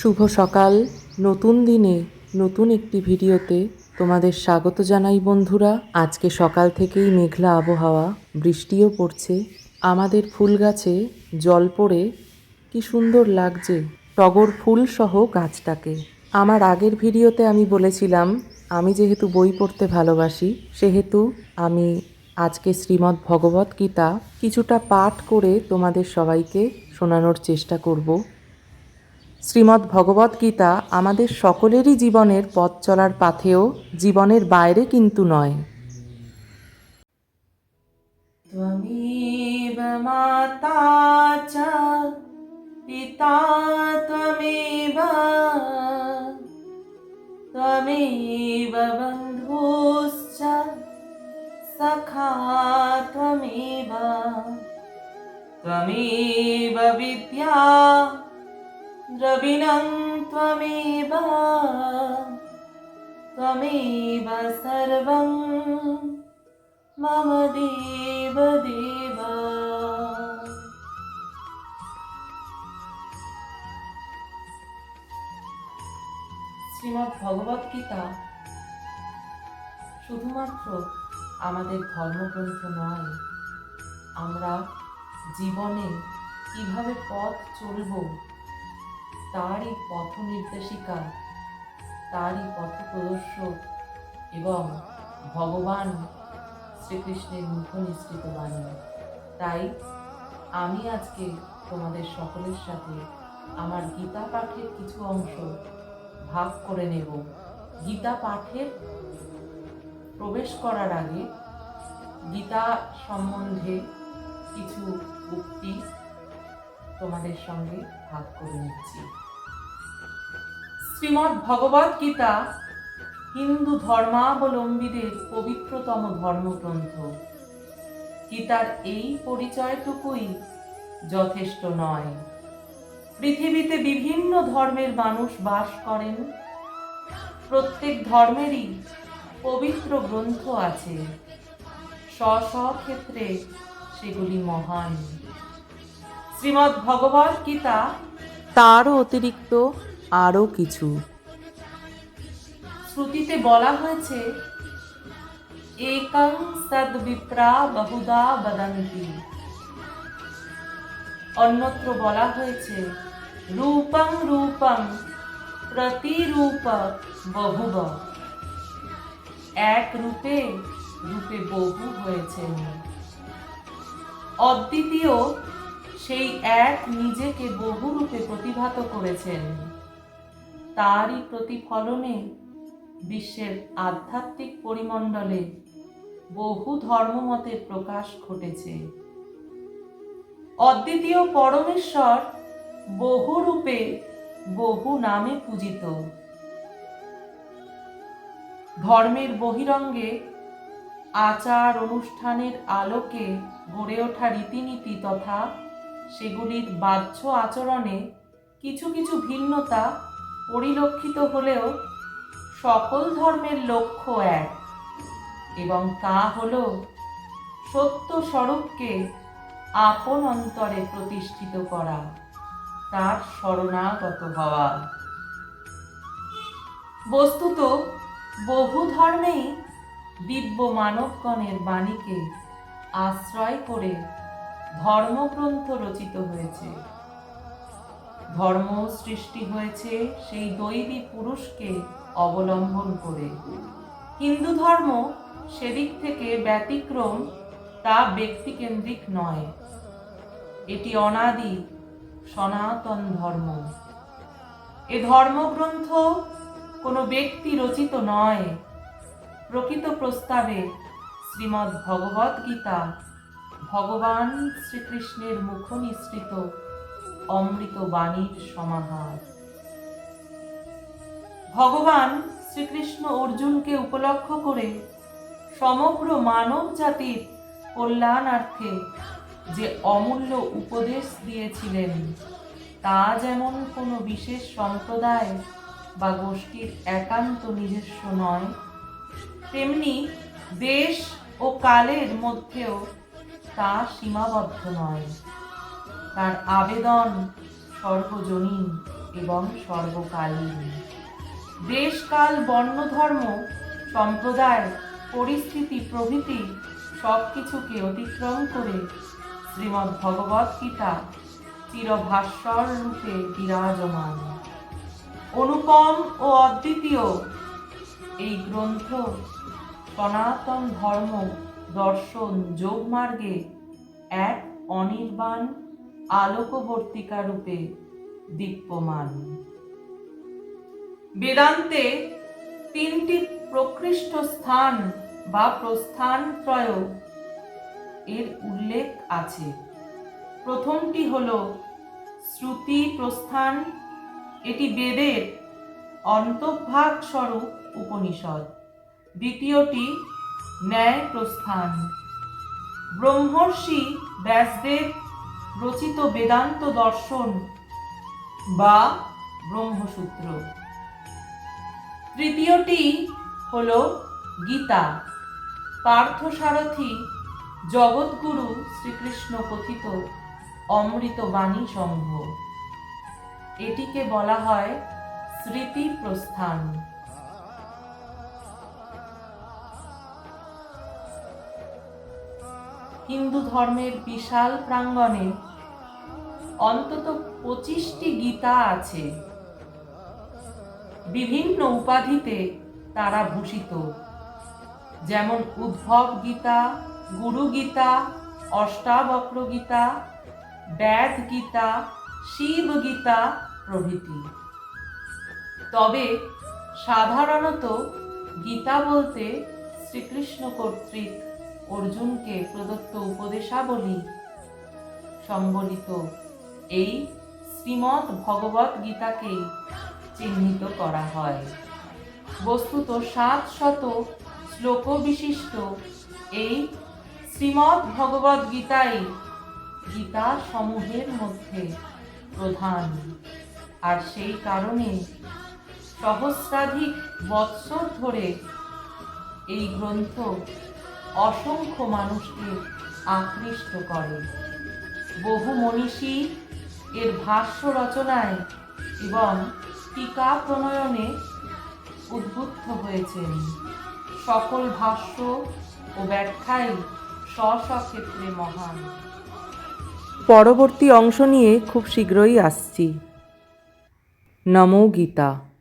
শুভ সকাল। নতুন দিনে নতুন একটি ভিডিওতে তোমাদের স্বাগত জানাই বন্ধুরা। আজকে সকাল থেকেই মেঘলা আবহাওয়া, বৃষ্টিও পড়ছে। আমাদের ফুল গাছে জল পড়ে। কি সুন্দর লাগছে টগর ফুল সহ গাছটাকে। আমার আগের ভিডিওতে আমি বলেছিলাম, আমি যেহেতু বই পড়তে ভালোবাসি, সেহেতু আমি আজকে শ্রীমদ্ ভগবত গীতা কিছুটা পাঠ করে তোমাদের সবাইকে শোনানোর চেষ্টা করব। শ্রীমদ্ ভগবত গীতা আমাদের সকলেরই জীবনের পথ চলার পাথেও জীবনের বাইরে কিন্তু নয় त्वमेव माता च पिता त्वमेव त्वमेव बन्धुश्च सखा त्वमेव त्वमेव विद्या द्रविणं त्वमेव त्वमेव सर्वं मम देव देव শ্রীমদ্ ভগবত গীতা শুধুমাত্র আমাদের ধর্মগ্রন্থ নয় আমরা জীবনে কিভাবে পথ চলব তারই পথ নির্দেশিকা তারই পথ প্রদর্শক এবং ভগবান শ্রীকৃষ্ণের মুখ নিশ্চিত বাণী। তাই আমি আজকে তোমাদের সকলের সাথে আমার গীতা পাঠের কিছু অংশ ভাগ করে নেব। গীতা পাঠের প্রবেশ করার আগে গীতা সম্বন্ধে কিছু উক্তি তোমাদের সঙ্গে ভাগ করে নিচ্ছি। শ্রীমদ্ ভগবত গীতা হিন্দু ধর্মাবলম্বীদের পবিত্রতম ধর্মগ্রন্থ। গীতার এই পরিচয়টুকুই যথেষ্ট নয়। পৃথিবীতে বিভিন্ন ধর্মের মানুষ বাস করেন। প্রত্যেক ধর্মেরই পবিত্র গ্রন্থ আছে। স্ব স্ব ক্ষেত্রে সেগুলি মহান। শ্রীমদ্ ভগবত গীতা তারও অতিরিক্ত আরও কিছু। শ্রুতিতে বলা হয়েছে একং সদ্বিপ্রা বহুদা বদন্তি। অন্যত্র বলা হয়েছে রূপং রূপং প্রতিরূপ বহুব। এক রূপে রূপে বহু হয়েছেন। অদ্বিতীয় সেই এক নিজেকে বহু রূপে প্রতিভাত করেছেন। তারই প্রতিফলনে বিশ্বের আধ্যাত্মিক পরিমণ্ডলে বহু ধর্মমতের প্রকাশ ঘটেছে। অদ্বিতীয় পরমেশ্বর বহুরূপে বহু নামে পূজিত। ধর্মের বহিরঙ্গে আচার অনুষ্ঠানের আলোকে গড়ে ওঠা রীতিনীতি তথা সেগুলির বাহ্য আচরণে কিছু কিছু ভিন্নতা পরিলক্ষিত হলেও সকল ধর্মের লক্ষ্য এক, এবং তা হল সত্য স্বরূপকে আপন অন্তরে প্রতিষ্ঠিত করা, তার শরণাগত হওয়া। বস্তুত বহু ধর্মেই দিব্য মানবগণের বাণীকে আশ্রয় করে ধর্মগ্রন্থ রচিত হয়েছে। ধর্ম সৃষ্টি হয়েছে সেই দৈবী পুরুষকে অবলম্বন করে। হিন্দু ধর্ম সেদিক থেকে ব্যতিক্রম, তা ব্যক্তিকেন্দ্রিক নয়। এটি অনাদি, সনাতন ধর্ম। এ ধর্মগ্রন্থ কোনো ব্যক্তি রচিত নয়। প্রকৃত প্রস্তাবে শ্রীমদ্ ভগবদ্গীতা গীতা ভগবান শ্রীকৃষ্ণের মুখ নিঃসৃত অমৃত বাণীর সমাহার। ভগবান শ্রীকৃষ্ণ অর্জুনকে উপলক্ষ করে সমগ্র মানব জাতির কল্যাণার্থে যে অমূল্য উপদেশ দিয়েছিলেন, তা যেমন কোনো বিশেষ সম্প্রদায় বা গোষ্ঠীর একান্ত নিজস্ব নয়, তেমনি দেশ ও কালের মধ্যেও তা সীমাবদ্ধ নয়। তার আবেদন সর্বজনীন এবং সর্বকালীন। দেশকাল বর্ণ ধর্ম সম্প্রদায়, পরিস্থিতি, প্রভৃতি সব কিছুকে অতিক্রম করে শ্রীমদ্ ভগবৎ গীতা চিরভাস্বর রূপে বিরাজমান। অনুপম ও অদ্বিতীয় এই গ্রন্থ সনাতন ধর্ম দর্শন যোগমার্গে এক অনির্বাণ আলোকবর্তিকা রূপে দীপ্যমান। বেদান্তে তিনটি প্রকৃষ্ট স্থান বা প্রস্থান ত্রয় এর উল্লেখ আছে। প্রথমটি হল শ্রুতি প্রস্থান, এটি বেদের অন্তর্ভাগ স্বরূপ উপনিষদ। দ্বিতীয়টি ন্যায় প্রস্থান ব্রহ্মর্ষি ব্যাসদেব রচিত বেদান্ত দর্শন বা ব্রহ্মসূত্র। তৃতীয়টি হল গীতা। পার্থসারথী জগৎগুরু শ্রীকৃষ্ণ কথিত অমৃত বাণী সংঘ এটিকে বলা হয় স্মৃতি প্রস্থান হিন্দু ধর্মের বিশাল প্রাঙ্গণে অন্তত পঁচিশটি গীতা আছে। বিভিন্ন উপাধিতে তারা ভূষিত। যেমন উদ্ভব গীতা, গুরু গীতা, অষ্টাবক্র গীতা, ব্যাদ গীতা, শিব গীতা প্রভৃতি। তবে সাধারণত গীতা বলতে শ্রীকৃষ্ণ কর্তৃক অর্জুনকে প্রদত্ত উপদেশাবলী সম্বলিত এই শ্রীমৎ ভগবত গীতাকে চিহ্নিত করা হয়। বস্তুত সাত শত শ্লোক বিশিষ্ট এই শ্রীমৎ ভগবত গীতাই গীতা সমূহের মধ্যে প্রধান। আর সেই কারণে সহস্রাধিক বৎসর ধরে এই গ্রন্থ অসংখ্য মানুষকে আকৃষ্ট করে। বহু মনীষী এর ভাষ্য রচনায় এবং টিকা প্রণয়নে উদ্বুদ্ধ হয়েছেন। সকল ভাষ্য ও ব্যাখ্যাই স্ব ক্ষেত্রে মহান। পরবর্তী অংশ নিয়ে খুব শীঘ্রই আসছি। নমো গীতা।